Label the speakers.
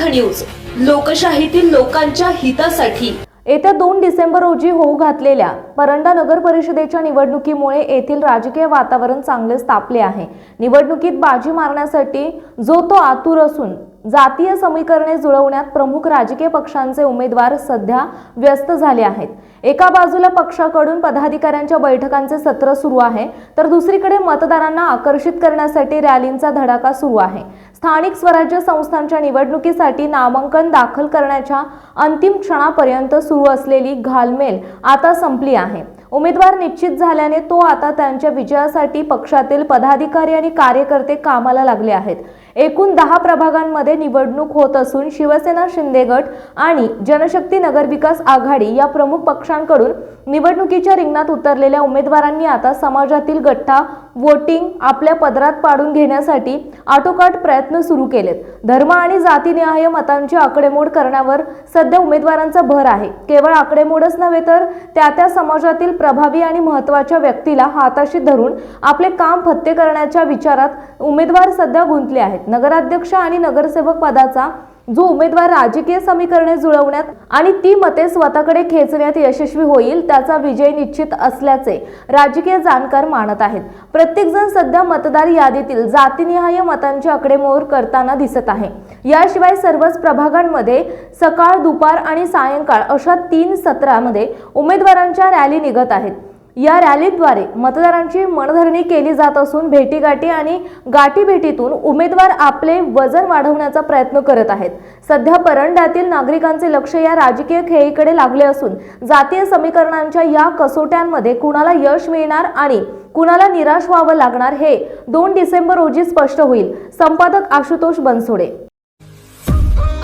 Speaker 1: News लोकशाहीतील लोकांच्या हितासाठी.
Speaker 2: येत्या दोन डिसेंबर रोजी होऊ घातलेल्या परंडा नगर परिषदेच्या निवडणुकीमुळे येथील राजकीय वातावरण चांगलेच तापले आहे. निवडणुकीत बाजी मारण्यासाठी जो तो आतुर असून जातीय समीकरणे जुळवण्यात प्रमुख राजकीय पक्षांचे उमेदवार सध्या व्यस्त झाले आहेत. एका बाजूला पक्षाकडून पदाधिकाऱ्यांच्या बैठकांचे सत्र सुरू आहे तर दुसरीकडे मतदारांना आकर्षित करण्यासाठी रॅलींचा धडाका सुरू आहे. स्थानिक स्वराज्य संस्थांच्या निवडणुकीसाठी नामांकन दाखल करण्याच्या अंतिम क्षणापर्यंत सुरू असलेली घालमेल आता संपली आहे. उमेदवार निश्चित झाल्याने तो आता त्यांच्या विजयासाठी पक्षातील पदाधिकारी आणि कार्यकर्ते कामाला लागले आहेत. एकूण दहा प्रभागांमध्ये निवडणूक होत असून शिवसेना शिंदे गट आणि जनशक्ती नगर विकास आघाडी या प्रमुख पक्षांकडून निवडणुकीच्या रिंगणात उतरलेल्या उमेदवारांनी आता समाजातील गठ्ठा वोटिंग आपल्या पदरात पाडून घेण्यासाठी आटोकाट प्रयत्न सुरू केलेत. धर्म आणि जातीनिहाय मतांची आकडेमोड करण्यावर सध्या उमेदवारांचा भर आहे. केवळ आकडेमोडच नव्हे तर त्या त्या समाजातील प्रभावी आणि महत्त्वाच्या व्यक्तीला हाताशी धरून आपले काम फत्ते करण्याच्या विचारात उमेदवार सध्या गुंतले आहेत. नगराध्यक्ष आणि नगरसेवक पदाचा जो उमेदवार राजकीय समीकरणे जुळवण्यात आणि ती मते स्वतःकडे खेचण्यात यशस्वी होईल त्याचा विजय निश्चित असल्याचे राजकीय जाणकार मानत आहेत. प्रत्येकजण सध्या मतदार यादीतील जातीनिहाय मतांची आकडेमोड करताना दिसत आहे. याशिवाय सर्वच प्रभागांमध्ये सकाळ दुपार आणि सायंकाळ अशा तीन सत्रामध्ये उमेदवारांच्या रॅली निघत आहेत. या रॅलीद्वारे मतदारांची मनधरणी केली जात असून भेटीगाठी आणि गाठीभेटीतून उमेदवार आपले वजन वाढवण्याचा प्रयत्न करत आहेत. सध्या परंड्यातील नागरिकांचे लक्ष या राजकीय खेळीकडे लागले असून जातीय समीकरणांच्या या कसोट्यांमध्ये कुणाला यश मिळणार आणि कुणाला निराश व्हावं लागणार हे दोन डिसेंबर रोजी स्पष्ट होईल. संपादक आशुतोष बनसोडे